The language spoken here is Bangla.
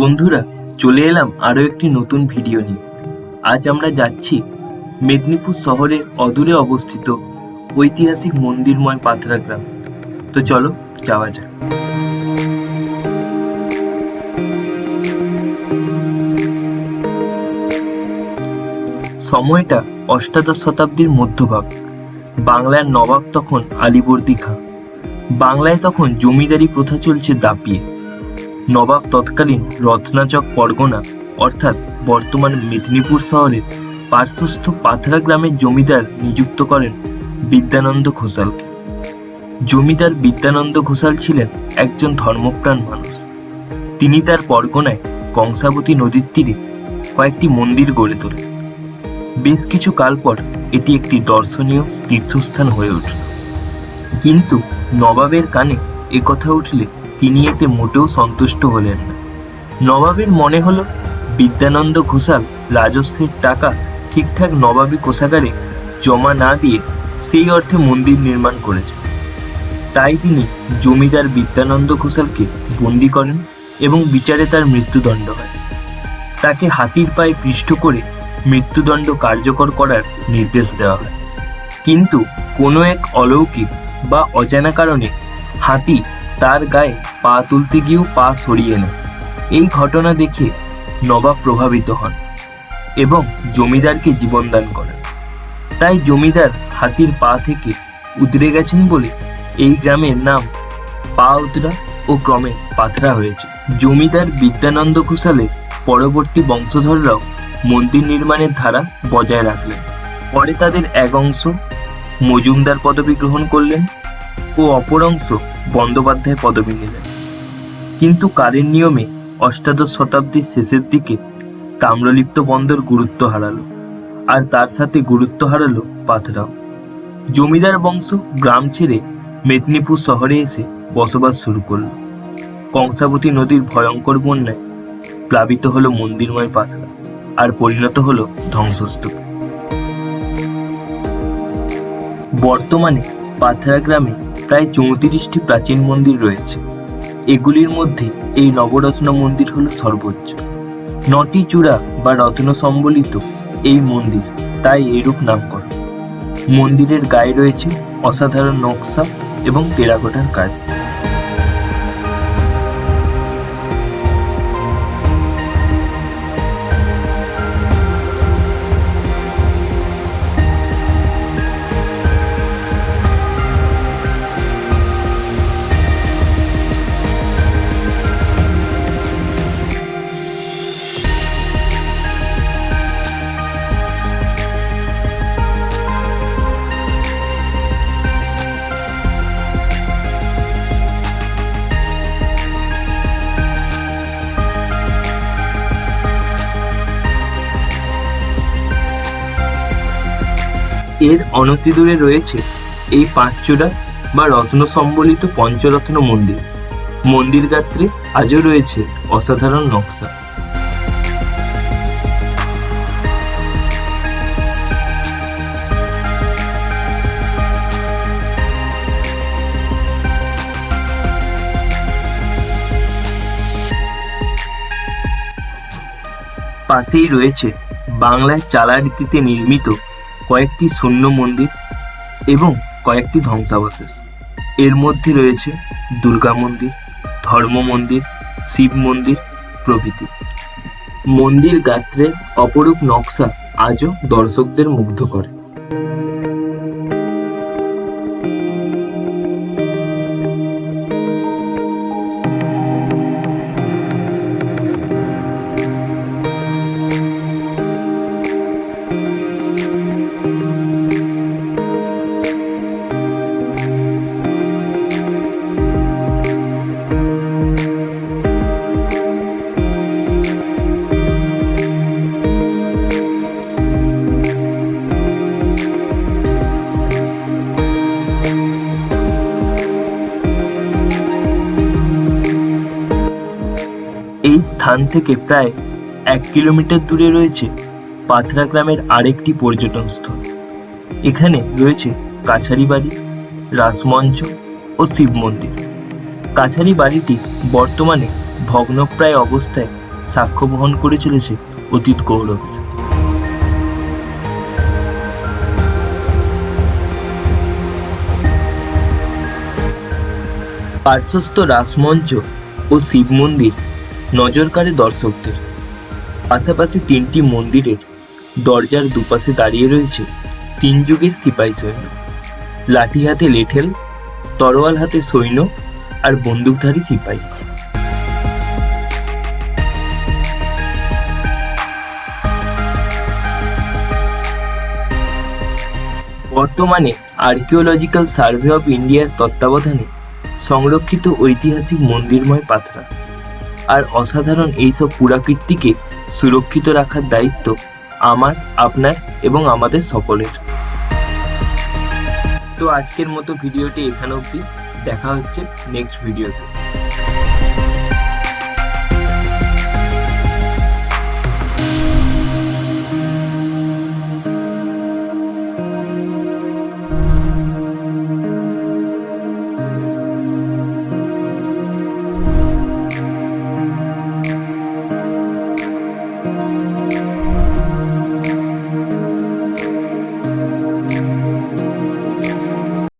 বন্ধুরা, চলে এলাম আরও একটি নতুন ভিডিও নিয়ে। আজ আমরা যাচ্ছি মেদিনীপুর শহরের অদূরে অবস্থিত ঐতিহাসিক মন্দিরময় পাথরা গ্রাম। তো চলো, যাওয়া যাক। সময়টা অষ্টাদশ শতাব্দীর মধ্যভাগ। বাংলার নবাব তখন আলিবর্দী বাংলায় তখন জমিদারি প্রথা চলছে দাপিয়ে। নবাব তৎকালীন রত্নাচক পরগনা, অর্থাৎ বর্তমান মেদিনীপুর শহরের পার্শ্বস্থ পাথরা গ্রামের জমিদার নিযুক্ত করেন বিদ্যানন্দ ঘোষালকে জমিদার বিদ্যানন্দ ঘোষাল ছিলেন একজন ধর্মপ্রাণ মানুষ। তিনি তার পরগনায় কংসাবতী নদীর তীরে কয়েকটি মন্দির গড়ে তোলেন। বেশ কিছু কাল পর এটি একটি দর্শনীয় তীর্থস্থান হয়ে উঠল। কিন্তু নবাবের কানে কথা উঠলে তিনি এতে মোটেও সন্তুষ্ট হলেন না। নবাবের মনে হলো, বিদ্যানন্দ ঘোষাল রাজস্বের টাকা ঠিকঠাক নবাবী কোষাগারে জমা না দিয়ে সেই অর্থে মন্দির নির্মাণ করেছে তাই তিনি জমিদার বিদ্যানন্দ ঘোষালকে বন্দি করেন এবং বিচারে তার মৃত্যুদণ্ড হয়। তাকে হাতির পায়ে পিষ্ট করে মৃত্যুদণ্ড কার্যকর করার নির্দেশ দেওয়া হয়। কিন্তু কোনো এক অলৌকিক বা অজানা কারণে হাতি তার গায়ে পা তুলতে গিয়েও পা সরিয়ে নেয় এই ঘটনা দেখে নবাব প্রভাবিত হন এবং জমিদারকে জীবনদান করেন। তাই জমিদার হাতির পা থেকে উতরে গেছেন বলে এই গ্রামের নাম পা উতরা ও ক্রমে পাথরা হয়েছে। জমিদার বিদ্যানন্দ ঘোষালের পরবর্তী বংশধররাও মন্দির নির্মাণের ধারা বজায় রাখলেন। পরে তাদের এক অংশ মজুমদার পদবি গ্রহণ করলেন ও অপর অংশ বন্দ্যোপাধ্যায় পদবী নিলেন। কিন্তু কারের নিয়মে অষ্টাদশ শতাব্দীর শেষের দিকে তাম্রলিপ্ত বন্দর গুরুত্ব হারালো, আর তার সাথে গুরুত্ব হারালো পাথরাও। জমিদার বংশ গ্রাম ছেড়ে মেদিনীপুর শহরে এসে বসবাস শুরু করল। কংসাবতী নদীর ভয়ঙ্কর বন্যায় প্লাবিত হলো মন্দিরময় পাথরা, আর পরিণত হলো ধ্বংসস্তূপ। বর্তমানে পাথরা গ্রামে প্রায় চৌত্রিশটি প্রাচীন মন্দির রয়েছে। এগুলির মধ্যে এই নবরত্ন মন্দির হল সর্বোচ্চ। নটি চূড়া বা রত্ন সম্বলিত এই মন্দির তাই এরূপ নামকরণ। মন্দিরের গায়ে রয়েছে অসাধারণ নকশা এবং টেরাকোটার কাজ। এর অনতি দূরে রয়েছে এই পাঁচচূড়া বা রত্ন সম্বলিত পঞ্চরত্ন মন্দির। মন্দির গাত্রে আজও রয়েছে অসাধারণ নকশা। পাশেই রয়েছে বাংলার চালা রীতিতে নির্মিত কয়েকটি শূন্য মন্দির এবং কয়েকটি ধ্বংসাবশেষ। এর মধ্যে রয়েছে দুর্গা মন্দির, ধর্ম মন্দির, শিব মন্দির প্রভৃতি। মন্দির গাত্রে অপরূপ নকশা আজও দর্শকদের মুগ্ধ করে। এই স্থান থেকে প্রায় এক কিলোমিটার দূরে রয়েছে পাথরা গ্রামের আরেকটি পর্যটন স্থল। এখানে রয়েছে কাছারি বাড়ি, রাসমঞ্চ ও শিব মন্দির। কাছারি বাড়িটি বর্তমানে ভগ্নপ্রায় অবস্থায় সাক্ষ্য বহন করে চলেছে অতীত গৌরবের। পার্শ্বস্থ রাসমঞ্চ ও শিব মন্দির নজর কাড়ে দর্শকদের। পাশাপাশি তিনটি মন্দিরের দরজার দুপাশে দাঁড়িয়ে রয়েছে তিন যুগের সিপাহী সৈন্য। লাঠি হাতে লেঠেল, তরোয়াল হাতে সৈন্য আর বন্দুকধারী সিপাহী। বর্তমানে আর্কিওলজিক্যাল সার্ভে অফ ইন্ডিয়ার তত্ত্বাবধানে সংরক্ষিত ঐতিহাসিক মন্দিরময় পাথরা। আর অসাধারণ এইসব পুরাকীর্তিকে সুরক্ষিত রাখার দায়িত্ব আমার, আপনার এবং আমাদের সকলের। তো আজকের মতো ভিডিওটি এখানে অবধি। দেখা হচ্ছে নেক্সট ভিডিওতে